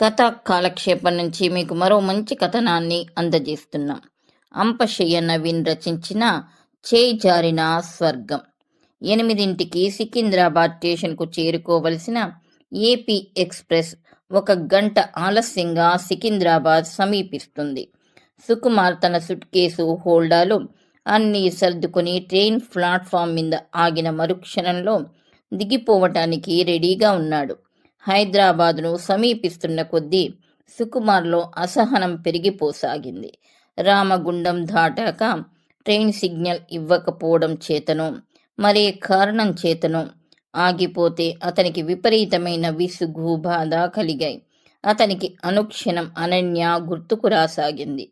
కథ కాలక్షేపం నుంచి మీకు మరో మంచి కథనాన్ని అందజేస్తున్నాం. అంపశయ్య నవీన్ రచించిన చేయి జారిన స్వర్గం. ఎనిమిదింటికి సికింద్రాబాద్ స్టేషన్కు చేరుకోవలసిన ఏపీ ఎక్స్ప్రెస్ ఒక గంట ఆలస్యంగా సికింద్రాబాద్ సమీపిస్తుంది. సుకుమార్ తన సుట్ కేసు హోల్డాలు అన్నీ సర్దుకుని ట్రైన్ ప్లాట్ఫామ్ మీద ఆగిన మరుక్షణంలో దిగిపోవటానికి రెడీగా ఉన్నాడు. హైదరాబాదును సమీపిస్తున్న కొద్దీ సుకుమార్లో అసహనం పెరిగిపోసాగింది. రామగుండం దాటాక ట్రైన్ సిగ్నల్ ఇవ్వకపోవడం చేతను మరే కారణం చేతను ఆగిపోతే అతనికి విపరీతమైన విసుగు బాధ కలిగాయి అతనికి అనుక్షణం అనన్య గుర్తుకు రాసాగింది.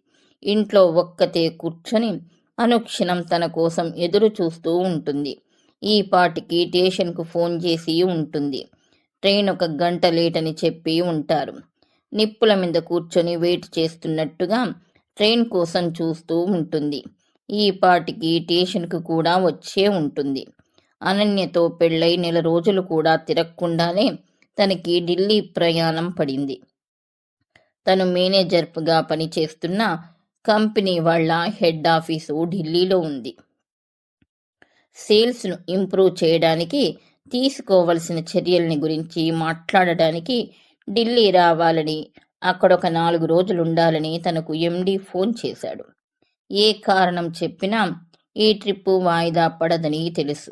ఇంట్లో ఒక్కతే కూర్చొని అనుక్షణం తన కోసం ఎదురు చూస్తూ ఉంటుంది. ఈ పాటికి స్టేషన్కు ఫోన్ చేసి ఉంటుంది. ట్రైన్ ఒక గంట లేట్ అని చెప్పి ఉంటారు. నిప్పుల మీద కూర్చొని వెయిట్ చేస్తున్నట్టుగా ట్రైన్ కోసం చూస్తూ ఉంటుంది. ఈ పాటికి స్టేషన్కు కూడా వచ్చే ఉంటుంది. అనన్యతో పెళ్ళై నెల రోజులు కూడా తిరగకుండానే తనకి ఢిల్లీ ప్రయాణం పడింది. తను మేనేజర్గా పనిచేస్తున్న కంపెనీ వాళ్ళ హెడ్ ఆఫీసు ఢిల్లీలో ఉంది. సేల్స్ను ఇంప్రూవ్ చేయడానికి తీసుకోవలసిన చర్యల్ని గురించి మాట్లాడడానికి ఢిల్లీ రావాలని అక్కడ ఒక నాలుగు రోజులు ఉండాలని తనకు ఎండి ఫోన్ చేశాడు. ఏ కారణం చెప్పినా ఈ ట్రిప్పు వాయిదా పడదని తెలుసు.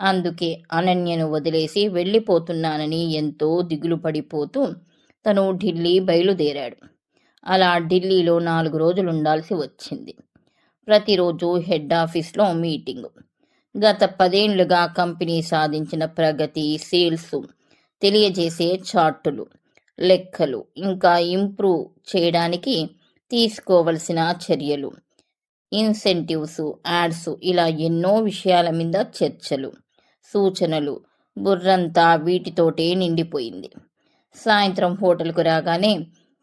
అందుకే అనన్యను వదిలేసి వెళ్ళిపోతున్నానని ఎంతో దిగులు పడిపోతూ తను ఢిల్లీ బయలుదేరాడు. అలా ఢిల్లీలో నాలుగు రోజులు ఉండాల్సి వచ్చింది. ప్రతిరోజు హెడ్ ఆఫీస్లో మీటింగు. గత పదేండ్లుగా కంపెనీ సాధించిన ప్రగతి సేల్స్ తెలియజేసే చార్టులు లెక్కలు ఇంకా ఇంప్రూవ్ చేయడానికి తీసుకోవలసిన చర్యలు ఇన్సెంటివ్స్ యాడ్స్ ఇలా ఎన్నో విషయాల మీద చర్చలు సూచనలు బుర్రంతా వీటితోటే నిండిపోయింది. సాయంత్రం హోటల్కు రాగానే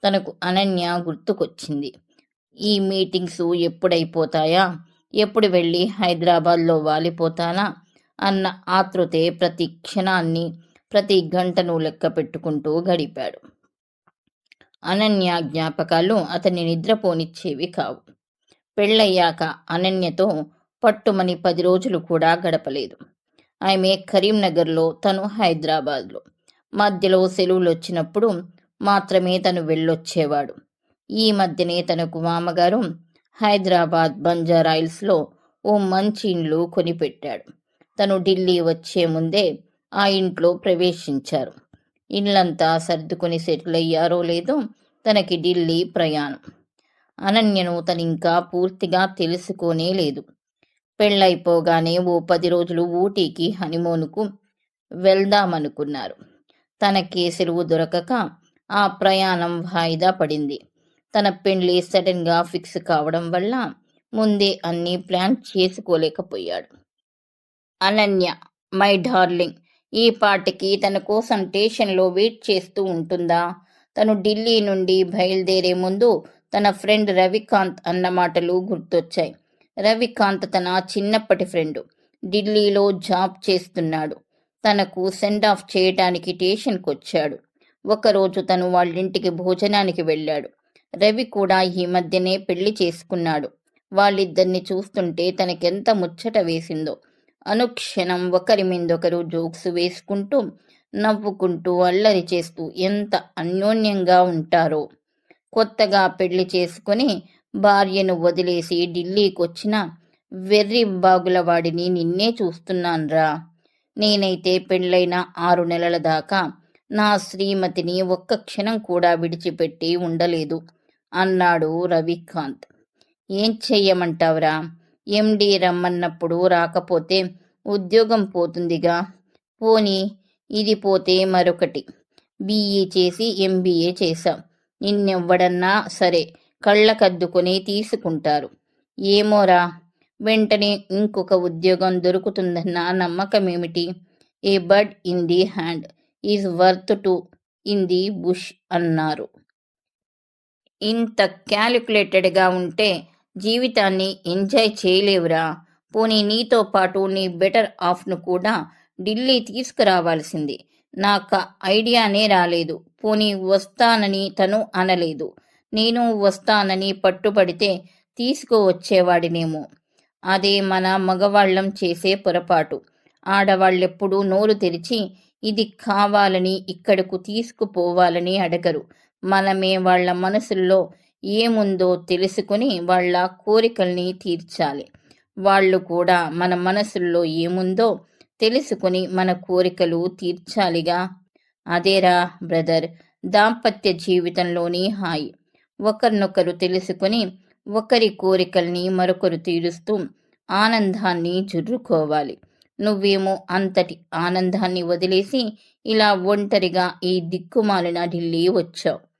తనకు అనన్య గుర్తుకొచ్చింది. ఈ మీటింగ్స్ ఎప్పుడైపోతాయా? ఎప్పుడు వెళ్ళి హైదరాబాద్లో వాలిపోతానా? అన్న ఆతృతే ప్రతి క్షణాన్ని ప్రతి గంటను లెక్క పెట్టుకుంటూ గడిపాడు. అనన్య జ్ఞాపకాలు అతన్ని నిద్రపోనిచ్చేవి కావు. పెళ్ళయ్యాక అనన్యతో పట్టుమని పది రోజులు కూడా గడపలేదు. ఆమె కరీంనగర్లో తను హైదరాబాద్లో. మధ్యలో సెలవులు వచ్చినప్పుడు మాత్రమే తను వెళ్ళొచ్చేవాడు. ఈ మధ్యనే తనకు మామగారు హైదరాబాద్ బంజారాయిల్స్లో ఓ మంచి ఇండ్లు కొనిపెట్టాడు. తను ఢిల్లీ వచ్చే ముందే ఆ ఇంట్లో ప్రవేశించారు. ఇల్లంతా సర్దుకొని సెటిల్ అయ్యారో లేదో తనకి ఢిల్లీ ప్రయాణం. అనన్యను తనింకా పూర్తిగా తెలుసుకోనే లేదు. పెళ్ళైపోగానే ఓ పది రోజులు ఊటీకి హనీమూన్కు వెళ్దామనుకున్నారు. తనకే సెలవు దొరకక ఆ ప్రయాణం వాయిదా పడింది. తన పెండ్లి సడన్గా ఫిక్స్ కావడం వల్ల ముందే అన్నీ ప్లాన్ చేసుకోలేకపోయాడు. అనన్య మై డార్లింగ్ ఈ పాటికి తన కోసం స్టేషన్లో వెయిట్ చేస్తూ ఉంటుందా? తను ఢిల్లీ నుండి బయలుదేరే ముందు తన ఫ్రెండ్ రవికాంత్ అన్న మాటలు గుర్తొచ్చాయి. రవికాంత్ తన చిన్నప్పటి ఫ్రెండ్ ఢిల్లీలో జాబ్ చేస్తున్నాడు. తనకు సెండ్ ఆఫ్ చేయటానికి స్టేషన్కి వచ్చాడు ఒకరోజు తను వాళ్ళింటికి భోజనానికి వెళ్ళాడు. రవి కూడా ఈ మధ్యనే పెళ్ళి చేసుకున్నాడు. వాళ్ళిద్దరిని చూస్తుంటే తనకెంత ముచ్చట వేసిందో. అనుక్షణం ఒకరి మీదొకరు జోక్స్ వేసుకుంటూ నవ్వుకుంటూ అల్లరి చేస్తూ ఎంత అన్యోన్యంగా ఉంటారో. కొత్తగా పెళ్ళి చేసుకుని భార్యను వదిలేసి ఢిల్లీకి వచ్చిన వెర్రి బాగుల వాడిని నిన్నే చూస్తున్నాన్రా. నేనైతే పెళ్ళైన ఆరు నెలల దాకా నా శ్రీమతిని ఒక్క క్షణం కూడా విడిచిపెట్టి ఉండలేదు. అన్నాడు రవికాంత్. ఏం చెయ్యమంటావురా? ఎండి రమ్మన్నప్పుడు రాకపోతే ఉద్యోగం పోతుందిగా. పోనీ ఇది పోతే మరొకటి. బీఈ చేసి ఎంబీఏ చేశాం. నిన్నెవ్వడన్నా సరే కళ్ళకద్దుకొని తీసుకుంటారు. ఏమోరా? వెంటనే ఇంకొక ఉద్యోగం దొరుకుతుందన్న నమ్మకమేమిటి? A bird in the hand. Is worth two in the bush అన్నారు. ఇంత క్యాలిక్యులేటెడ్గా ఉంటే జీవితాన్ని ఎంజాయ్ చేయలేవురా. పోనీ నీతో పాటు నీ బెటర్ ఆఫ్ను కూడా ఢిల్లీ తీసుకురావాల్సింది. నాకు ఐడియానే రాలేదు. పోనీ వస్తానని తను అనలేదు. నేను వస్తానని పట్టుబడితే తీసుకువచ్చేవాడినేమో. అదే మన మగవాళ్ళం చేసే పొరపాటు. ఆడవాళ్ళెప్పుడూ నోరు తెరిచి ఇది కావాలని ఇక్కడకు తీసుకుపోవాలని అడగరు. మనమే వాళ్ళ మనసుల్లో ఏముందో తెలుసుకుని వాళ్ళ కోరికల్ని తీర్చాలి. వాళ్ళు కూడా మన మనసుల్లో ఏముందో తెలుసుకుని మన కోరికలు తీర్చాలిగా. అదేరా బ్రదర్ దాంపత్య జీవితంలోని హాయి. ఒకరినొకరు తెలుసుకుని ఒకరి కోరికల్ని మరొకరు తీరుస్తూ ఆనందాన్ని జుర్రుకోవాలి. నువ్వేమో అంతటి ఆనందాన్ని వదిలేసి ఇలా ఒంటరిగా ఈ దిక్కుమాలిన ఢిల్లీ వచ్చావు.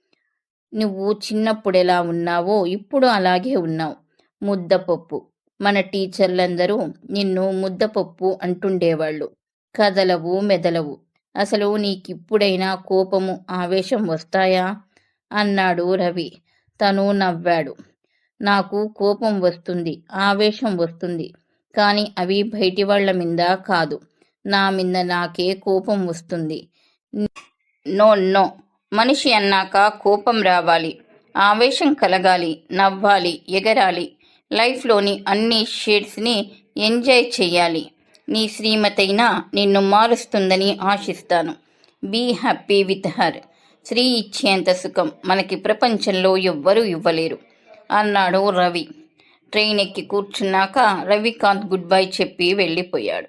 నువ్వు చిన్నప్పుడు ఎలా ఉన్నావో ఇప్పుడు అలాగే ఉన్నావు. ముద్దపప్పు. మన టీచర్లందరూ నిన్ను ముద్దపప్పు అంటుండేవాళ్ళు. కదలవు మెదలవు. అసలు నీకిప్పుడైనా కోపము ఆవేశం వస్తాయా? అన్నాడు రవి. తను నవ్వాడు. నాకు కోపం వస్తుంది ఆవేశం వస్తుంది. కానీ అవి బయటి వాళ్ళ మీద కాదు. నా మీద నాకే కోపం వస్తుంది. No no. మనిషి అన్నాక కోపం రావాలి ఆవేశం కలగాలి నవ్వాలి ఎగరాలి. లైఫ్లోని అన్ని షేడ్స్ని ఎంజాయ్ చేయాలి. నీ శ్రీమతైనా నిన్ను మారుస్తుందని ఆశిస్తాను. Be happy with her. స్త్రీ ఇచ్చేంత సుఖం మనకి ప్రపంచంలో ఎవ్వరూ ఇవ్వలేరు. అన్నాడు రవి. ట్రైన్ ఎక్కి కూర్చున్నాక రవికాంత్ గుడ్ బై చెప్పి వెళ్ళిపోయాడు.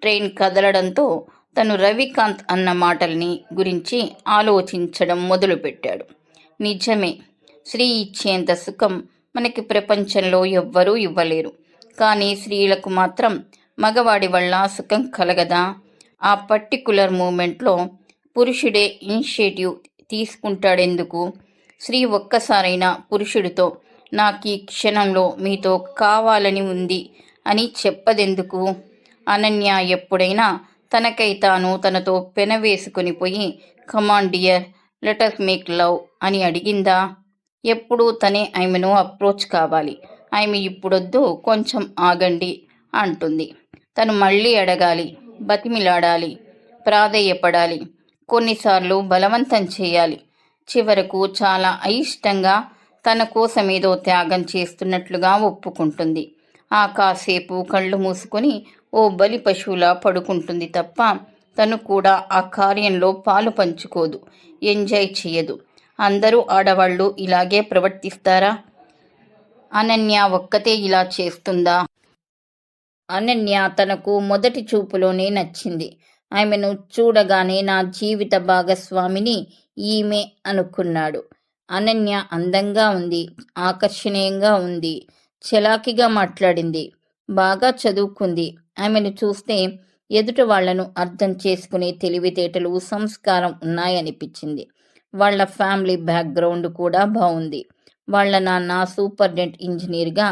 ట్రైన్ కదలడంతో తను రవికాంత్ అన్న మాటల్ని గురించి ఆలోచించడం మొదలుపెట్టాడు. నిజమే స్త్రీ ఇచ్చేంత సుఖం మనకి ప్రపంచంలో ఎవ్వరూ ఇవ్వలేరు. కానీ స్త్రీలకు మాత్రం మగవాడి వల్ల సుఖం కలగదా? ఆ పర్టికులర్ మూమెంట్లో పురుషుడే ఇనిషియేటివ్ తీసుకుంటాడెందుకు? స్త్రీ ఒక్కసారైనా పురుషుడితో నాకు ఈ క్షణంలో మీతో కావాలని ఉంది అని చెప్పదెందుకు? అనన్య ఎప్పుడైనా తనకై తాను తనతో పెనవేసుకుని పోయి come on dear let us make love అని అడిగిందా? ఎప్పుడూ తనే ఆమెను అప్రోచ్ కావాలి. ఆమె ఇప్పుడొద్దు కొంచెం ఆగండి అంటుంది. తను మళ్ళీ అడగాలి బతిమిలాడాలి ప్రాధేయపడాలి కొన్నిసార్లు బలవంతం చేయాలి. చివరకు చాలా అయిష్టంగా తన కోసమేదో త్యాగం చేస్తున్నట్లుగా ఒప్పుకుంటుంది. ఆ కాసేపు కళ్ళు మూసుకొని ఓ బలి పశువులా పడుకుంటుంది తప్ప తను కూడా ఆ కార్యంలో పాలు పంచుకోదు ఎంజాయ్ చేయదు అందరూ ఆడవాళ్ళు ఇలాగే ప్రవర్తిస్తారా? అనన్య ఒక్కతే ఇలా చేస్తుందా? అనన్య తనకు మొదటి చూపులోనే నచ్చింది. ఆమెను చూడగానే నా జీవిత భాగస్వామిని ఈమె అనుకున్నాడు. అనన్య అందంగా ఉంది ఆకర్షణీయంగా ఉంది చలాకిగా మాట్లాడింది బాగా చదువుకుంది ఆమెను చూస్తే ఎదుట వాళ్ళను అర్థం చేసుకునే తెలివితేటలు సంస్కారం ఉన్నాయనిపించింది. వాళ్ళ ఫ్యామిలీ బ్యాక్గ్రౌండ్ కూడా బాగుంది వాళ్ళ నాన్న సూపర్డెంట్ ఇంజనీర్గా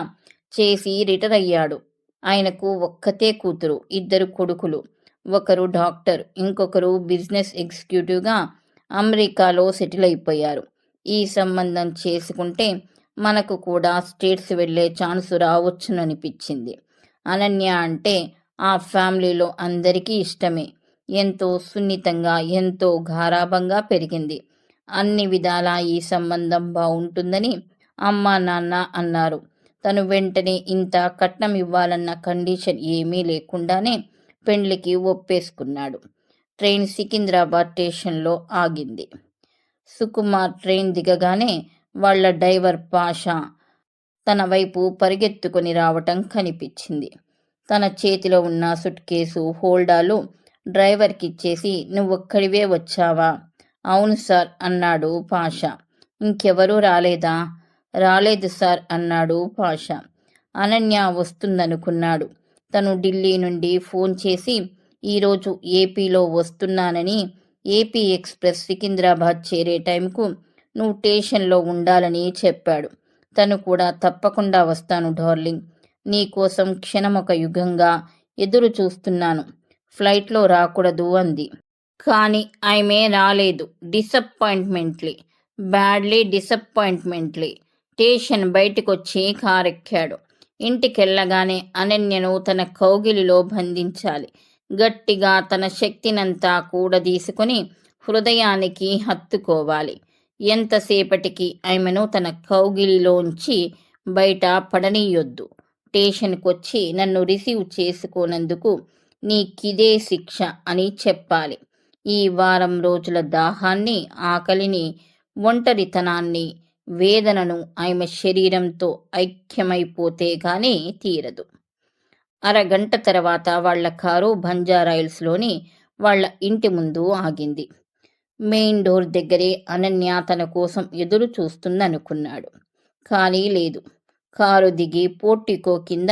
చేసి రిటైర్ అయ్యాడు. ఆయనకు ఒక్కతే కూతురు ఇద్దరు కొడుకులు. ఒకరు డాక్టర్ ఇంకొకరు బిజినెస్ ఎగ్జిక్యూటివ్గా అమెరికాలో సెటిల్ అయిపోయారు. ఈ సంబంధం చేసుకుంటే మనకు కూడా స్టేట్స్ వెళ్ళే ఛాన్స్ రావచ్చుననిపించింది. అనన్య అంటే ఆ ఫ్యామిలీలో అందరికీ ఇష్టమే. ఎంతో సున్నితంగా ఎంతో గారాభంగా పెరిగింది. అన్ని విధాలా ఈ సంబంధం బాగుంటుందని అమ్మ నాన్న అన్నారు. తను వెంటనే ఇంత కట్నం ఇవ్వాలన్న కండిషన్ ఏమీ లేకుండానే పెండ్లికి ఒప్పేసుకున్నాడు. ట్రైన్ సికింద్రాబాద్ స్టేషన్లో ఆగింది. సుకుమార్ ట్రైన్ దిగగానే వాళ్ళ డ్రైవర్ పాషా తన వైపు పరిగెత్తుకొని రావటం కనిపించింది. తన చేతిలో ఉన్న సుట్ కేసు హోల్డాలు డ్రైవర్కి ఇచ్చేసి నువ్వొక్కడివే వచ్చావా? అవును సార్ అన్నాడు పాషా. ఇంకెవరూ రాలేదా? రాలేదు సార్ అన్నాడు పాషా. అనన్య వస్తుందనుకున్నాడు. తను ఢిల్లీ నుండి ఫోన్ చేసి ఈరోజు ఏపీలో వస్తున్నానని ఏపీ ఎక్స్ప్రెస్ సికింద్రాబాద్ చేరే టైంకు నువ్వు స్టేషన్లో ఉండాలని చెప్పాడు. తను కూడా తప్పకుండా వస్తాను డార్లింగ్. నీకోసం క్షణమొక యుగంగా ఎదురు చూస్తున్నాను. ఫ్లైట్లో రాకూడదు అంది. కానీ ఆమె రాలేదు. డిసప్పాయింట్మెంట్లీ. బ్యాడ్లీ డిసప్పాయింట్మెంట్లీ. స్టేషన్ బయటకొచ్చి కారెక్కాడు. ఇంటికెళ్ళగానే అనన్యను తన కౌగిలిలో బంధించాలి. గట్టిగా తన శక్తినంతా కూడదీసుకుని హృదయానికి హత్తుకోవాలి. ఎంతసేపటికి ఆమెను తన కౌగిలిలోంచి బయట పడనీయొద్దు. స్టేషన్కొచ్చి నన్ను రిసీవ్ చేసుకోనందుకు నీకిదే శిక్ష అని చెప్పాలి. ఈ వారం రోజుల దాహాన్ని ఆకలిని ఒంటరితనాన్ని వేదనను ఆమె శరీరంతో ఐక్యమైపోతే గాని తీరదు. అరగంట తర్వాత వాళ్ళ కారు బంజారాయిల్స్లోని వాళ్ళ ఇంటి ముందు ఆగింది. మెయిన్ డోర్ దగ్గరే అనన్య తన కోసం ఎదురు చూస్తుందనుకున్నాడు. కానీ లేదు. కారు దిగి పోర్టికో కింద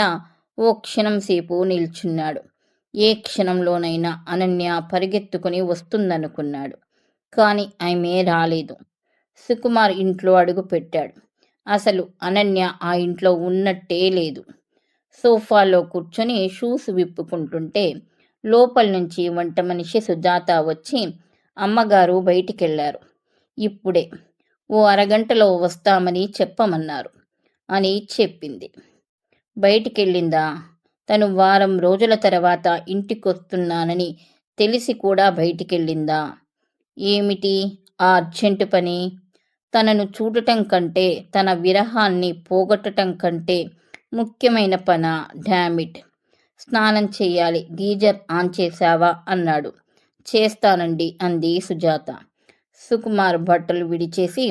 ఓ క్షణం సేపు నిల్చున్నాడు. ఏ క్షణంలోనైనా అనన్య పరిగెత్తుకుని వస్తుందనుకున్నాడు. కానీ ఆమె రాలేదు. సుకుమార్ ఇంట్లో అడుగు పెట్టాడు. అసలు అనన్య ఆ ఇంట్లో ఉన్నట్టే లేదు. సోఫాలో కూర్చొని షూస్ విప్పుకుంటుంటే లోపల నుంచి వంట మనిషి సుజాత వచ్చి అమ్మగారు బయటికెళ్ళారు. ఇప్పుడే ఓ అరగంటలో వస్తామని చెప్పమన్నారు అని చెప్పింది. బయటికెళ్ళిందా? తను వారం రోజుల తర్వాత ఇంటికొస్తున్నానని తెలిసి కూడా బయటికెళ్ళిందా? ఏమిటి ఆ అర్జెంటు పని? తనను చూడటం కంటే తన విరహాన్ని పోగొట్టటం కంటే ముఖ్యమైన పన? డామిట్. స్నానం చేయాలి గీజర్ ఆన్ చేశావా? అన్నాడు. చేస్తానండి అంది సుజాత. సుకుమార్ బట్టలు విడిచేసి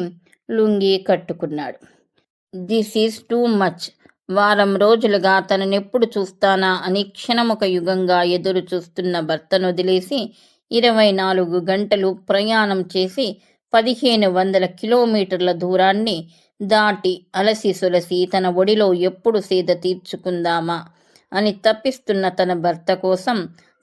లుంగి కట్టుకున్నాడు. This is too much. వారం రోజులుగా తననెప్పుడు చూస్తానా అని క్షణమొక యుగంగా ఎదురు చూస్తున్న భర్తను వదిలేసి ఇరవై నాలుగు గంటలు ప్రయాణం చేసి పదిహేను వందల కిలోమీటర్ల దూరాన్ని దాటి అలసి సొలసి తన ఒడిలో ఎప్పుడు సేద తీర్చుకుందామా అని తప్పిస్తున్న తన భర్త కోసం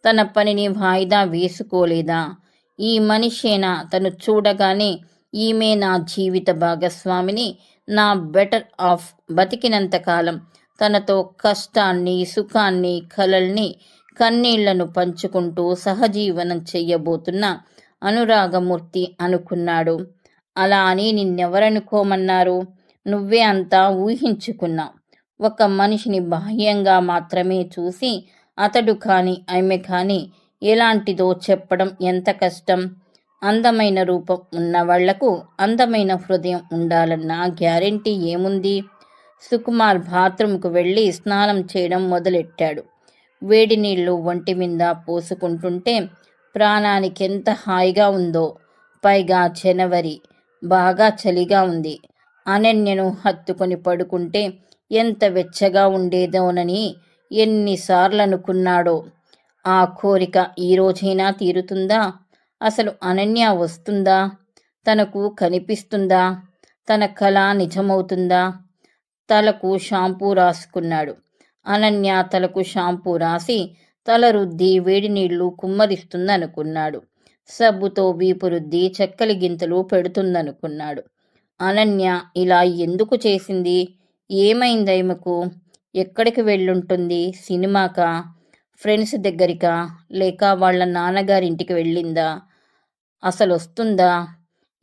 తన పనిని వాయిదా వేసుకోలేదా? ఈ మనిషేనా? తను చూడగానే ఈమె నా జీవిత భాగస్వామిని. నా బెటర్ ఆఫ్ బతికినంతకాలం తనతో కష్టాన్ని సుఖాన్ని కలల్ని కన్నీళ్ళను పంచుకుంటూ సహజీవనం చెయ్యబోతున్న అనురాగమూర్తి అనుకున్నాడు. అలా అని నిన్నెవరనుకోమన్నారు? నువ్వే అంతా ఊహించుకున్నావు. ఒక మనిషిని బాహ్యంగా మాత్రమే చూసి అతడు కాని ఆమె కాని ఎలాంటిదో చెప్పడం ఎంత కష్టం? అందమైన రూపం ఉన్న వాళ్ళకు అందమైన హృదయం ఉండాలన్న గ్యారెంటీ ఏముంది? సుకుమార్ బాత్రూంకు వెళ్ళి స్నానం చేయడం మొదలెట్టాడు. వేడి నీళ్ళు ఒంటి మీద పోసుకుంటుంటే ప్రాణానికి ఎంత హాయిగా ఉందో పైగా జనవరి బాగా చలిగా ఉంది. అనన్యను హత్తుకొని పడుకుంటే ఎంత వెచ్చగా ఉండేదోనని ఎన్నిసార్లు అనుకున్నాడో ఆ కోరిక ఈ రోజైనా తీరుతుందా? అసలు అనన్య వస్తుందా? తనకు కనిపిస్తుందా? తన కళ నిజమవుతుందా? తలకు షాంపూ రాసుకున్నాడు. అనన్య తలకు షాంపూ రాసి తల రుద్ది వేడి నీళ్ళు కుమ్మరిస్తుందనుకున్నాడు. సబ్బుతో వీపు రుద్ది చెక్కలి గింతలు పెడుతుందనుకున్నాడు. అనన్య ఇలా ఎందుకు చేసింది? ఏమైందైమకు? ఎక్కడికి వెళ్ళుంటుంది? సినిమాకా? ఫ్రెండ్స్ దగ్గరికా? లేక వాళ్ళ నాన్నగారింటికి వెళ్ళిందా? అసలు వస్తుందా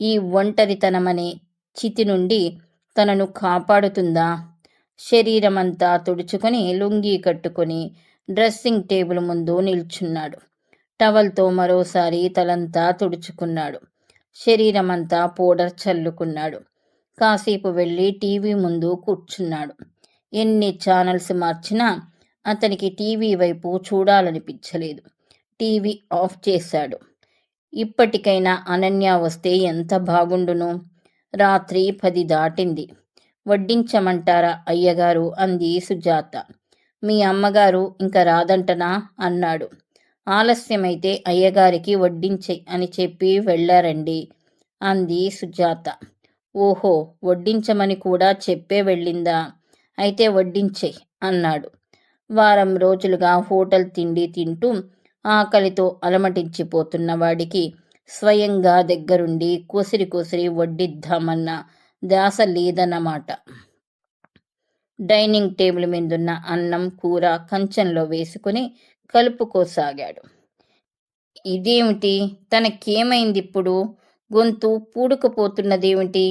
ఈ ఒంటరితనమనే చితి నుండి తనను కాపాడుతుందా? శరీరమంతా తుడుచుకొని లుంగీ కట్టుకొని డ్రెస్సింగ్ టేబుల్ ముందు నిల్చున్నాడు. టవల్తో మరోసారి తలంతా తుడుచుకున్నాడు. శరీరమంతా పౌడర్ చల్లుకున్నాడు. కాసేపు వెళ్ళి టీవీ ముందు కూర్చున్నాడు. ఎన్ని ఛానల్స్ మార్చినా అతనికి టీవీ వైపు చూడాలనిపించలేదు. టీవీ ఆఫ్ చేశాడు. ఇప్పటికైనా అనన్య వస్తే ఎంత బాగుండును? రాత్రి పది దాటింది. వడ్డించమంటారా అయ్యగారు? అంది సుజాత. మీ అమ్మగారు ఇంకా రాదంటనా? అన్నాడు. ఆలస్యమైతే అయ్యగారికి వడ్డించే అని చెప్పి వెళ్ళారండి అంది సుజాత. ఓహో వడ్డించమని కూడా చెప్పే వెళ్ళిందా? అయితే వడ్డించే అన్నాడు. వారం రోజులుగా హోటల్ తిండి తింటూ ఆకలితో అలమటించిపోతున్న వాడికి స్వయంగా దగ్గరుండి కొసిరి కొసిరి వడ్డిద్దామన్న దాస లేదన్నమాట. డైనింగ్ టేబుల్ మీదున్న అన్నం కూర కంచంలో వేసుకుని కలుపుకోసాగాడు ఇదేమిటి? తనకేమైంది ఇప్పుడు గొంతు పూడుకుపోతున్నదేమిటి?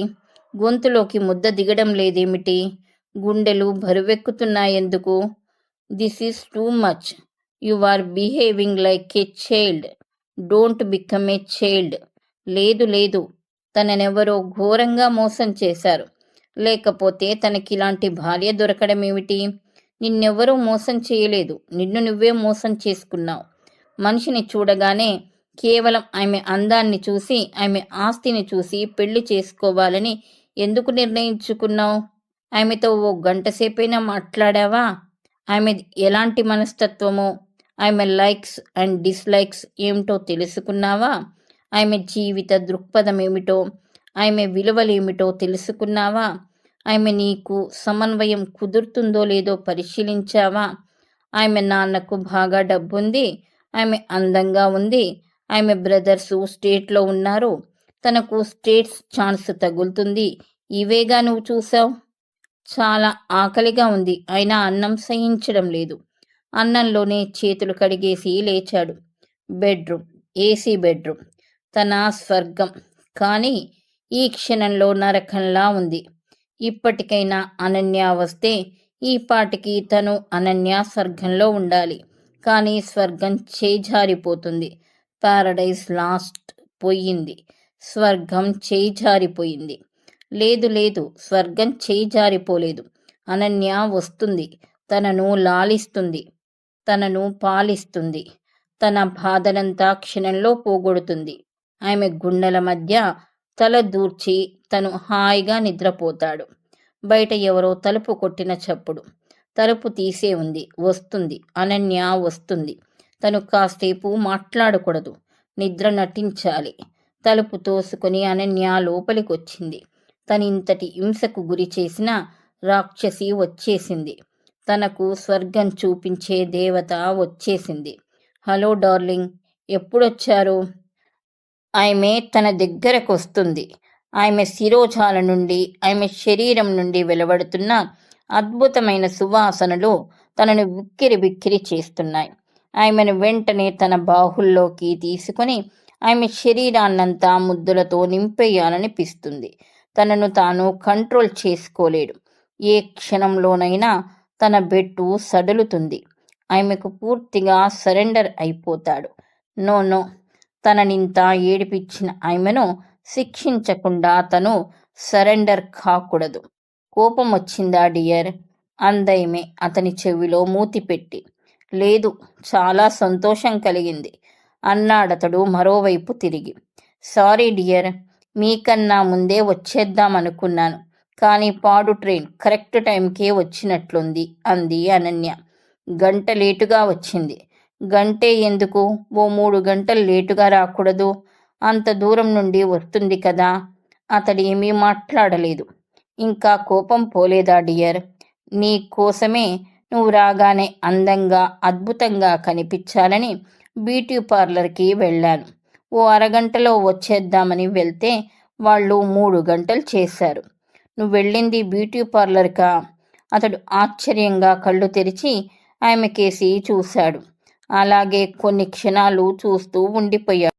గొంతులోకి ముద్ద దిగడం లేదేమిటి? గుండెలు బరువెక్కుతున్నాయెందుకు? This is too much you are behaving like a child don't become a child లేదు లేదు. తననెవరో ఘోరంగా మోసం చేశారు. లేకపోతే తనకి ఇలాంటి భార్య దొరకడం ఏమిటి నిన్నెవ్వరూ మోసం చేయలేదు. నిన్ను నువ్వే మోసం చేసుకున్నావు. మనిషిని చూడగానే కేవలం ఆమె అందాన్ని చూసి ఆమె ఆస్తిని చూసి పెళ్ళి చేసుకోవాలని ఎందుకు నిర్ణయించుకున్నావు? ఆమెతో ఓ గంట సేపైనా మాట్లాడావా? ఆమె ఎలాంటి మనస్తత్వమో? ఆమె లైక్స్ అండ్ డిస్లైక్స్ ఏమిటో తెలుసుకున్నావా? ఆమె జీవిత దృక్పథం ఏమిటో? ఆమె విలువలేమిటో తెలుసుకున్నావా? ఆమె నీకు సమన్వయం కుదురుతుందో లేదో పరిశీలించావా? ఆమె నాన్నకు బాగా డబ్బుంది. ఆమె అందంగా ఉంది. ఆమె బ్రదర్స్ స్టేట్లో ఉన్నారు. తనకు స్టేట్స్ ఛాన్స్ తగులుతుంది. ఇవేగా నువ్వు చూసావు? చాలా ఆకలిగా ఉంది. అయినా అన్నం సహించడం లేదు. అన్నంలోనే చేతులు కడిగేసి లేచాడు. Bedroom AC bedroom. తన స్వర్గం. కానీ ఈ క్షణంలో నరకంలా ఉంది. ఇప్పటికైనా అనన్య వస్తే ఈ పాటికి తను అనన్య స్వర్గంలో ఉండాలి. కానీ స్వర్గం చేజారిపోతుంది. పారడైజ్ లాస్ట్ పోయింది. స్వర్గం చేజారిపోయింది. లేదు లేదు స్వర్గం చేజారిపోలేదు అనన్య వస్తుంది తనను లాలిస్తుంది తనను పాలిస్తుంది తన బాధనంతా క్షణంలో పోగొడుతుంది. ఆమె గుండెల మధ్య తల దూర్చి తను హాయిగా నిద్రపోతాడు. బయట ఎవరో తలుపు కొట్టిన చప్పుడు. తలుపు తీసే ఉంది వస్తుంది అనన్య వస్తుంది. తను కాసేపు మాట్లాడకూడదు నిద్ర నటించాలి. తలుపు తోసుకొని అనన్య లోపలికొచ్చింది. తనింతటి హింసకు గురి చేసిన రాక్షసి వచ్చేసింది. తనకు స్వర్గం చూపించే దేవత వచ్చేసింది. హలో డార్లింగ్ ఎప్పుడొచ్చారు? ఆమె తన దగ్గరకు వస్తుంది ఆమె శిరోజాల నుండి ఆమె శరీరం నుండి వెలువడుతున్న అద్భుతమైన సువాసనలు తనను బిక్కిరి బిక్కిరి చేస్తున్నాయి. ఆమెను వెంటనే తన బాహుల్లోకి తీసుకొని ఆమె శరీరాన్నంతా ముద్దులతో నింపేయాలనిపిస్తుంది. తనను తాను కంట్రోల్ చేసుకోలేడు. ఏ క్షణంలోనైనా తన బెట్టు సడలుతుంది ఆమెకు పూర్తిగా సరెండర్ అయిపోతాడు. No no. తననింత ఏడిపించిన ఆమెను శిక్షించకుండా తను సరెండర్ కాకూడదు. కోపం వచ్చిందా డియర్? అందయమే అతని చెవిలో మూతి పెట్టి. లేదు చాలా సంతోషం కలిగింది. అన్నాడతడు మరోవైపు తిరిగి. Sorry dear. మీకన్నా ముందే వచ్చేద్దాం అనుకున్నాను. కానీ పాడు ట్రైన్ కరెక్ట్ టైంకే వచ్చినట్లుంది అంది అనన్య. గంట లేటుగా వచ్చింది. గంటే ఎందుకు? ఓ మూడు గంటలు లేటుగా రాకూడదు. అంత దూరం నుండి వస్తుంది కదా. అతడేమీ మాట్లాడలేదు. ఇంకా కోపం పోలేదా డియర్? నీ కోసమే నువ్వు రాగానే అందంగా అద్భుతంగా కనిపించాలని బ్యూటీ పార్లర్కి వెళ్ళాను. ఓ అరగంటలో వచ్చేద్దామని వెళ్తే వాళ్ళు మూడు గంటలు చేశారు. నువ్వు వెళ్ళింది బ్యూటీ పార్లర్కా అతడు ఆశ్చర్యంగా కళ్ళు తెరిచి ఆమెకేసి చూశాడు. అలాగే కొన్ని క్షణాలు చూస్తూ ఉండిపోయాడు.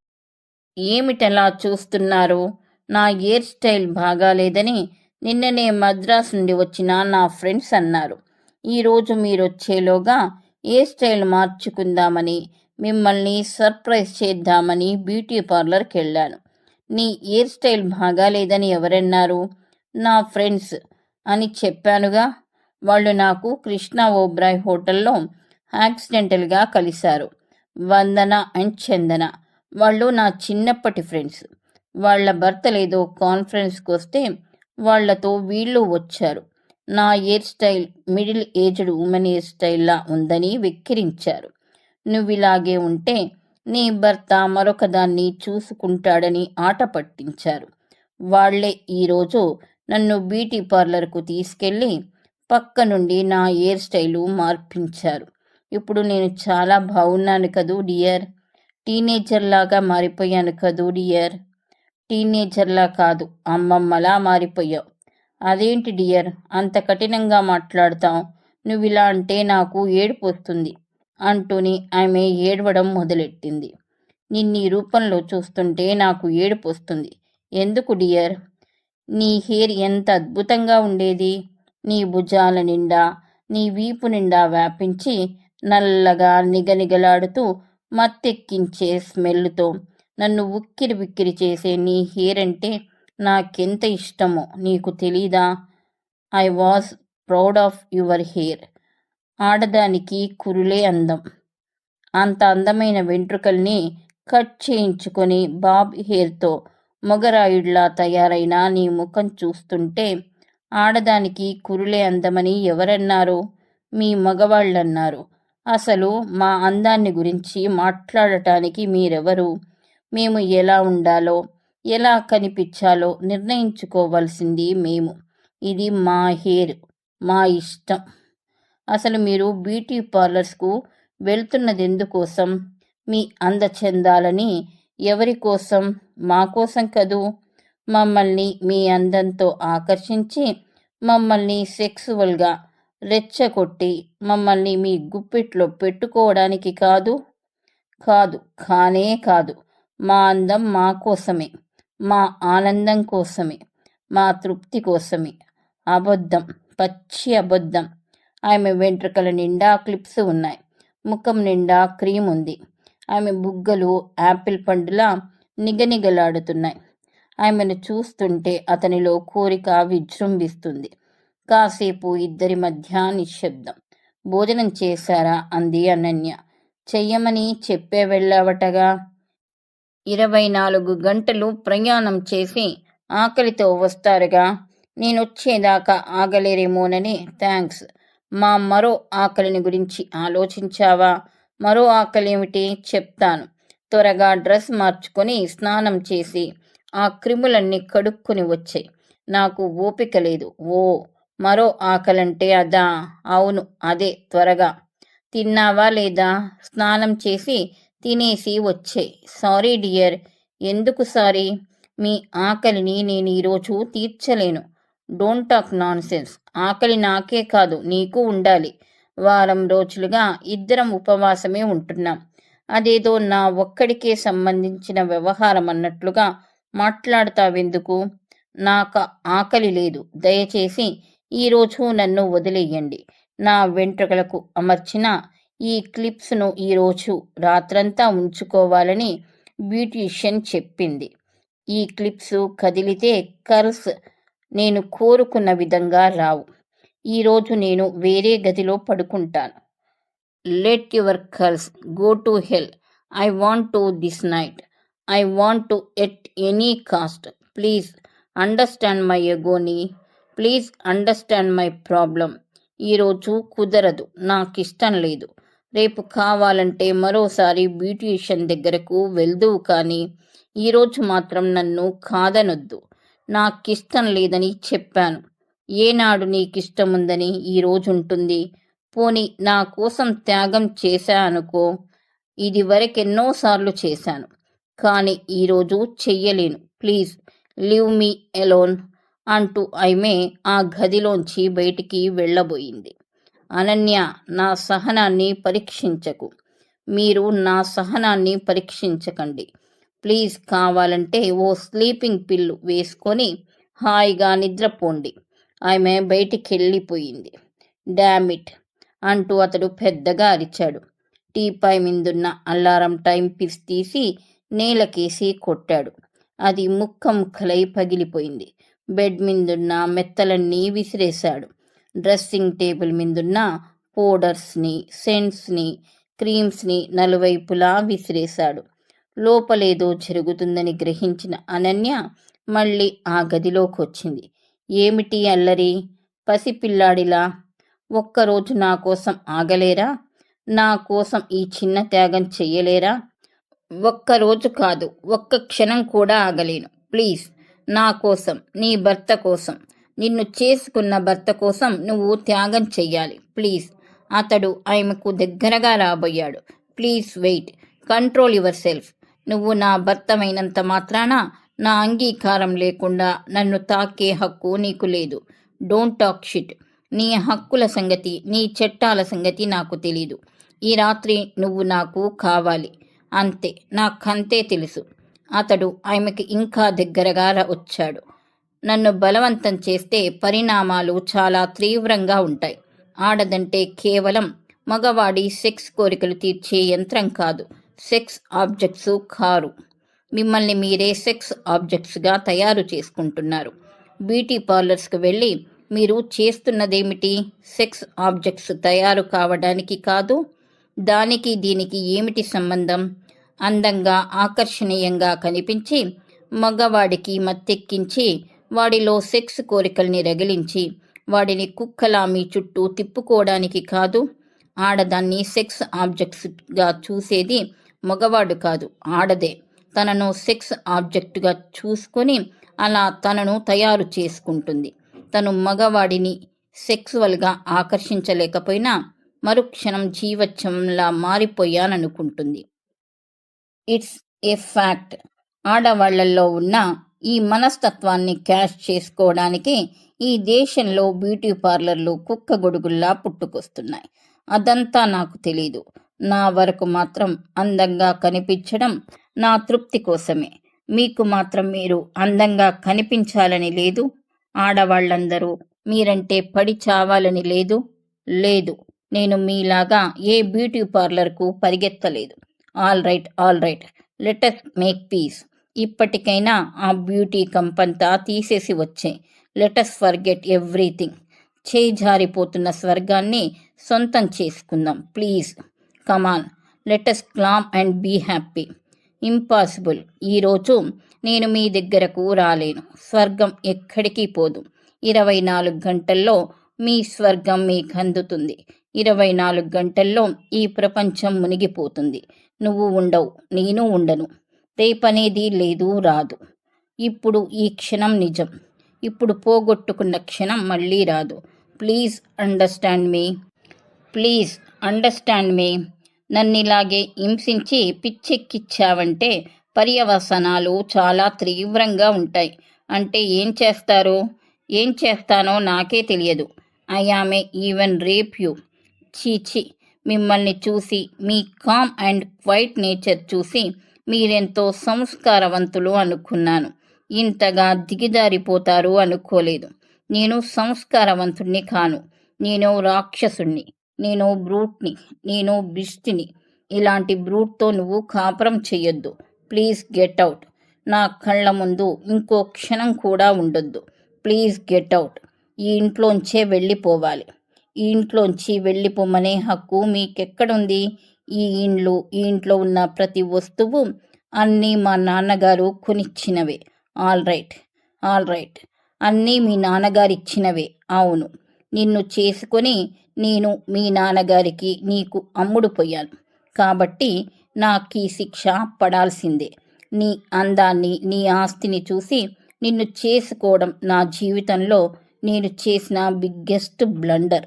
ఏమిటలా చూస్తున్నారు? నా హెయిర్ స్టైల్ బాగాలేదని నిన్ననే మద్రాస్ నుండి వచ్చిన నా ఫ్రెండ్స్ అన్నారు. ఈరోజు మీరొచ్చేలోగా హెయిర్ స్టైల్ మార్చుకుందామని మిమ్మల్ని సర్ప్రైజ్ చేద్దామని బ్యూటీ పార్లర్కి వెళ్ళాను. నీ హెయిర్ స్టైల్ బాగాలేదని ఎవరన్నారు? నా ఫ్రెండ్స్ అని చెప్పానుగా. వాళ్ళు నాకు కృష్ణా ఓబ్రాయ్ హోటల్లో యాక్సిడెంటల్గా కలిశారు. వందన అండ్ చందన. వాళ్ళు నా చిన్నప్పటి ఫ్రెండ్స్. వాళ్ళ భర్తలేదో కాన్ఫరెన్స్కి వస్తే వాళ్ళతో వీళ్ళు వచ్చారు. నా hair style middle aged women hair స్టైల్లా ఉందని వెక్కిరించారు. నువ్విలాగే ఉంటే నీ భర్త మరొకదాన్ని చూసుకుంటాడని ఆట పట్టించారు. వాళ్ళే ఈరోజు నన్ను బ్యూటీ పార్లర్కు తీసుకెళ్ళి పక్క నుండి నా హెయిర్ స్టైలు మార్పించారు. ఇప్పుడు నేను చాలా బాగున్నాను కదూ డియర్. టీనేజర్ లాగా మారిపోయాను కదూ డియర్. టీనేజర్లా కాదు అమ్మమ్మలా మారిపోయావు. అదేంటి డియర్ అంత కఠినంగా మాట్లాడతావు? నువ్వు ఇలా అంటే నాకు ఏడుపు వస్తుంది. అంటూని ఆమె ఏడవడం మొదలెట్టింది. నిన్నీ రూపంలో చూస్తుంటే నాకు ఏడుపు వస్తుంది. ఎందుకు డియర్? నీ హెయిర్ ఎంత అద్భుతంగా ఉండేది. నీ భుజాల నిండా నీ వీపు నిండా వ్యాపించి నల్లగా నిగనిగలాడుతూ మత్తెక్కించే స్మెల్తో నన్ను ఉక్కిరి బిక్కిరి చేసే నీ హెయిర్ అంటే నాకెంత ఇష్టమో నీకు తెలీదా? I was proud of your hair. ఆడదానికి కురులే అందం. అంత అందమైన వెంట్రుకల్ని కట్ చేయించుకొని బాబ్ హెయిర్తో మొగరాయుడిలా తయారైన నీ ముఖం చూస్తుంటే ఆడదానికి కురులే అందమని ఎవరన్నారు? మీ మగవాళ్ళన్నారు. అసలు మా అందాన్ని గురించి మాట్లాడటానికి మీరెవరు? మేము ఎలా ఉండాలో ఎలా కనిపించాలో నిర్ణయించుకోవాల్సింది మేము. ఇది మా హెయిర్ మా ఇష్టం. అసలు మీరు బ్యూటీ పార్లర్స్కు వెళ్తున్నది ఎందుకోసం మీ అందచందాలని ఎవరి కోసం? మా కోసం కదూ? మమ్మల్ని మీ అందంతో ఆకర్షించి మమ్మల్ని సెక్సువల్గా రెచ్చగొట్టి మమ్మల్ని మీ గుప్పిట్లో పెట్టుకోవడానికి కాదు? కాదు కానే కాదు. మా అందం మా కోసమే. మా ఆనందం కోసమే. మా తృప్తి కోసమే. అబద్ధం పచ్చి అబద్ధం. ఆమె వెంట్రుకల నిండా క్లిప్స్ ఉన్నాయి. ముఖం నిండా క్రీమ్ ఉంది. ఆమె బుగ్గలు యాపిల్ పండులా నిగనిగలాడుతున్నాయి. ఆమెను చూస్తుంటే అతనిలో కోరిక విజృంభిస్తుంది. కాసేపు ఇద్దరి మధ్య నిశ్శబ్దం. భోజనం చేశారా అంది అనన్య. చెయ్యమని చెప్పే వెళ్ళావటగా? ఇరవై నాలుగు గంటలు ప్రయాణం చేసి ఆకలితో వస్తారుగా. నేనొచ్చేదాకా ఆగలేరేమోనని థ్యాంక్స్ మా మరో ఆకలిని గురించి ఆలోచించావా? మరో ఆకలి ఏమిటి చెప్తాను. త్వరగా డ్రెస్ మార్చుకొని స్నానం చేసి ఆ క్రిములన్నీ కడుక్కొని వచ్చాయి. నాకు ఓపిక లేదు. ఓ మరో ఆకలంటే అదా? అవును అదే త్వరగా. తిన్నావా లేదా? స్నానం చేసి తినేసి వచ్చే సారీ డియర్. ఎందుకు సారీ? మీ ఆకలిని నేను ఈరోజు తీర్చలేను. డోంట్ టాక్ నాన్ సెన్స్ ఆకలి నాకే కాదు నీకు ఉండాలి. వారం రోజులుగా ఇద్దరం ఉపవాసమే ఉంటున్నాం. అదేదో నా ఒక్కడికే సంబంధించిన వ్యవహారం అన్నట్లుగా మాట్లాడతావెందుకు? నాకు ఆకలి లేదు. దయచేసి ఈరోజు నన్ను వదిలేయండి. నా వెంట్రుకలకు అమర్చిన ఈ క్లిప్స్ను ఈరోజు రాత్రంతా ఉంచుకోవాలని బ్యూటీషియన్ చెప్పింది. ఈ క్లిప్స్ కదిలితే కర్స్ నేను కోరుకున్న విధంగా రావు. ఈరోజు నేను వేరే గదిలో పడుకుంటాను. Let your curse go to hell I want to this night I want to at any cost please understand my ఎగోని please understand my problem ఈరోజు కుదరదు. నాకు ఇష్టం లేదు. రేపు కావాలంటే మరోసారి బ్యూటీషియన్ దగ్గరకు వెళ్దువు కానీ ఈరోజు మాత్రం నన్ను కాదనొద్దు. నాకిష్టం లేదని చెప్పాను. ఏనాడు నీకిష్టం ఉందని ఉంటుంది పోని నా కోసం త్యాగం చేశా అనుకో ఇది వరకెన్నోసార్లు చేశాను. కానీ ఈరోజు చెయ్యలేను. ప్లీజ్ లివ్ మీ ఎలోన్ అంటూ ఆమె ఆ గదిలోంచి బయటికి వెళ్ళబోయింది. అనన్య నా సహనాన్ని పరీక్షించకు. మీరు నా సహనాన్ని పరీక్షించకండి. ప్లీజ్ కావాలంటే ఓ స్లీపింగ్ పిల్లు వేసుకొని హాయిగా నిద్రపోండి. ఆమె బయటికి వెళ్ళిపోయింది డామిట్ అంటూ అతడు పెద్దగా అరిచాడు. టీపాయ్ మీదున్న అల్లారం టైం పిస్ తీసి నేలకేసి కొట్టాడు. అది ముక్క ముక్కలై పగిలిపోయింది. బెడ్ మీదున్న మెత్తలన్నీ విసిరేశాడు. డ్రెస్సింగ్ టేబుల్ మీదున్న పౌడర్స్ని సెంట్స్ని క్రీమ్స్ని నలువైపులా విసిరేశాడు. లోపలేదో జరుగుతుందని గ్రహించిన అనన్య మళ్ళీ ఆ గదిలోకి వచ్చింది ఏమిటి అల్లరి? పసిపిల్లాడిలా? ఒక్కరోజు నా కోసం ఆగలేరా? నా కోసం ఈ చిన్న త్యాగం చెయ్యలేరా? ఒక్కరోజు కాదు ఒక్క క్షణం కూడా ఆగలేను. ప్లీజ్ నా కోసం నీ భర్త కోసం నిన్ను చేసుకున్న భర్త కోసం నువ్వు త్యాగం చెయ్యాలి. ప్లీజ్ అతడు ఆమెకు దగ్గరగా రాబోయాడు. Please wait control yourself. నువ్వు నా భర్తమైనంత మాత్రాన నా అంగీకారం లేకుండా నన్ను తాకే హక్కు నీకు లేదు. Don't talk shit. నీ హక్కుల సంగతి నీ చట్టాల సంగతి నాకు తెలీదు. ఈ రాత్రి నువ్వు నాకు కావాలి. అంతే నాకంతే తెలుసు. అతడు ఆమెకి ఇంకా దగ్గరగా వచ్చాడు. నన్ను బలవంతం చేస్తే పరిణామాలు చాలా తీవ్రంగా ఉంటాయి. ఆడదంటే కేవలం మగవాడి సెక్స్ కోరికలు తీర్చే యంత్రం కాదు. సెక్స్ ఆబ్జెక్ట్స్ కారు. మిమ్మల్ని మీరే సెక్స్ ఆబ్జెక్ట్స్గా తయారు చేసుకుంటున్నారు. బ్యూటీ పార్లర్స్కి వెళ్ళి మీరు చేస్తున్నదేమిటి? సెక్స్ ఆబ్జెక్ట్స్ తయారు కావడానికి కాదు దానికి దీనికి ఏమిటి సంబంధం? అందంగా ఆకర్షణీయంగా కనిపించి మగవాడికి మత్తెక్కించి వాడిలో సెక్స్ కోరికల్ని రగిలించి వాడిని కుక్కలా మీ చుట్టూ తిప్పుకోవడానికి కాదు ఆడదాన్ని సెక్స్ ఆబ్జెక్ట్స్గా చూసేది మగవాడు కాదు ఆడదే. తనను సెక్స్ ఆబ్జెక్టుగా చూసుకొని అలా తనను తయారు చేసుకుంటుంది. తను మగవాడిని సెక్సువల్గా ఆకర్షించలేకపోయినా మరుక్షణం జీవచ్చంలా మారిపోయాననుకుంటుంది. It's a fact. ఆడవాళ్ళలో ఉన్న ఈ మనస్తత్వాన్ని క్యాష్ చేసుకోవడానికి ఈ దేశంలో బ్యూటీ పార్లర్లు కుక్క గొడుగుల్లా పుట్టుకొస్తున్నాయి. అదంతా నాకు తెలీదు. నా వరకు మాత్రం అందంగా కనిపించడం నా తృప్తి కోసమే. మీకు మాత్రం మీరు అందంగా కనిపించాలని లేదు. ఆడవాళ్ళందరూ మీరంటే పడి చావాలని లేదు. లేదు. నేను మీలాగా ఏ బ్యూటీ పార్లర్కు పరిగెత్తలేదు. All right all right. Let us make peace. ఇప్పటికైనా ఆ బ్యూటీ కంపంతా తీసేసి వచ్చే. Let us forget everything. చేయి జారిపోతున్న స్వర్గాన్ని సొంతం చేసుకుందాం please. Come on let us calm and be happy impossible ఈరోజు నేను మీ దగ్గరకు రాలేను. స్వర్గం ఎక్కడికి పోదు. ఇరవై నాలుగు గంటల్లో మీ స్వర్గం మీకు అందుతుంది. ఇరవై నాలుగు గంటల్లో ఈ ప్రపంచం మునిగిపోతుంది. నువ్వు ఉండవు నేను ఉండను. రేపనేది లేదు రాదు. ఇప్పుడు ఈ క్షణం నిజం. ఇప్పుడు పోగొట్టుకున్న క్షణం మళ్ళీ రాదు. Please understand me please understand me నన్నిలాగే హింసించి పిచ్చెక్కిచ్చావంటే పర్యవసనాలు చాలా తీవ్రంగా ఉంటాయి. అంటే ఏం చేస్తారు? ఏం చేస్తానో నాకే తెలియదు. ఐ ఆమె ఈవెన్ రేప్ యూ. చీచి మిమ్మల్ని చూసి మీ కామ్ అండ్ క్వైట్ నేచర్ చూసి మీరెంతో సంస్కారవంతులు అనుకున్నాను. ఇంతగా దిగిజారిపోతారు అనుకోలేదు. నేను సంస్కారవంతుణ్ణి కాను. నేను రాక్షసుణ్ణి. నేను బ్రూట్ని నేను బిస్టిని ఇలాంటి బ్రూట్తో నువ్వు కాపురం చెయ్యొద్దు. ప్లీజ్ గెట్ అవుట్ నా కళ్ళ ముందు ఇంకో క్షణం కూడా ఉండొద్దు. ప్లీజ్ గెట్ అవుట్ ఈ ఇంట్లోంచే వెళ్ళిపోవాలి. ఈ ఇంట్లోంచి వెళ్ళిపోమనే హక్కు మీకెక్కడుంది? ఈ ఇండ్లు ఈ ఇంట్లో ఉన్న ప్రతి వస్తువు అన్నీ మా నాన్నగారు కొనిచ్చినవే. All right all right. అన్నీ మీ నాన్నగారు ఇచ్చినవే అవును. నిన్ను చేసుకొని నేను మీ నాన్నగారికి నీకు అమ్ముడు పోయాను. కాబట్టి నాకు ఈ శిక్ష పడాల్సిందే. నీ అందాన్ని నీ ఆస్తిని చూసి నిన్ను చేసుకోవడం నా జీవితంలో నేను చేసిన బిగ్గెస్ట్ బ్లండర్.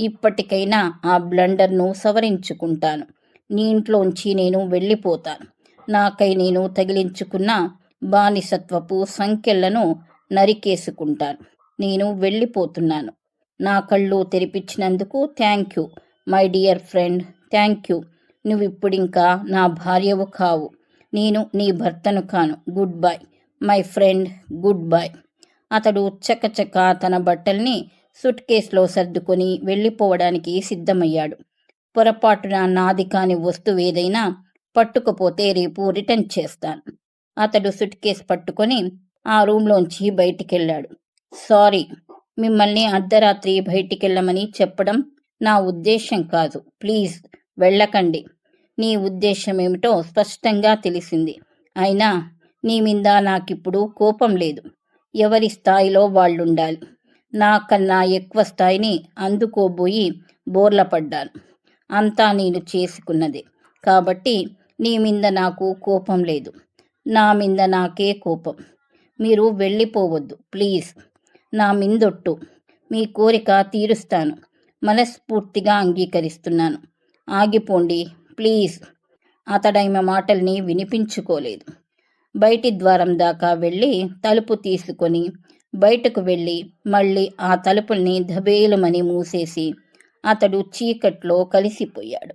ఇప్పటికైనా ఆ బ్లండర్ను సవరించుకుంటాను. నీ ఇంట్లోంచి నేను వెళ్ళిపోతాను. నాకై నేను తగిలించుకున్న బానిసత్వపు సంఖ్యలను నరికేసుకుంటాను. నేను వెళ్ళిపోతున్నాను. నా కళ్ళు తెరిపించినందుకు thank you my dear friend thank you నువ్వు ఇప్పుడింకా నా భార్యవు కావు. నేను నీ భర్తను కాను. Goodbye my friend goodbye అతడు చకచక తన బట్టల్ని సుట్ కేసులో సర్దుకొని వెళ్ళిపోవడానికి సిద్ధమయ్యాడు. పొరపాటున నాది కాని వస్తువు ఏదైనా పట్టుకపోతే రేపు రిటర్న్ చేస్తాను. అతడు సుట్ కేసు పట్టుకొని ఆ రూమ్లోంచి బయటికెళ్ళాడు. సారీ మిమ్మల్ని అర్ధరాత్రి బయటికెళ్ళమని చెప్పడం నా ఉద్దేశం కాదు. ప్లీజ్ వెళ్ళకండి. నీ ఉద్దేశం ఏమిటో స్పష్టంగా తెలిసింది. అయినా నీ మీద నాకిప్పుడు కోపం లేదు. ఎవరి స్థాయిలో వాళ్ళుండాలి. నాకన్నా ఎక్కువ స్థాయిని అందుకోబోయి బోర్లపడ్డాను అంతా నేను చేసుకున్నదే. కాబట్టి నీ మీద నాకు కోపం లేదు. నా మీద నాకే కోపం. మీరు వెళ్ళిపోవద్దు. ప్లీజ్. నా మిందొట్టు. మీ కోరిక తీరుస్తాను. మనస్ఫూర్తిగా అంగీకరిస్తున్నాను. ఆగిపోండి. ప్లీజ్. అతడైమ మాటల్ని వినిపించుకోలేదు. బయటి ద్వారం దాకా వెళ్ళి తలుపు తీసుకొని బయటకు వెళ్ళి మళ్ళీ ఆ తలుపుల్ని ధబేలుమని మూసేసి అతడు చీకట్లో కలిసిపోయాడు.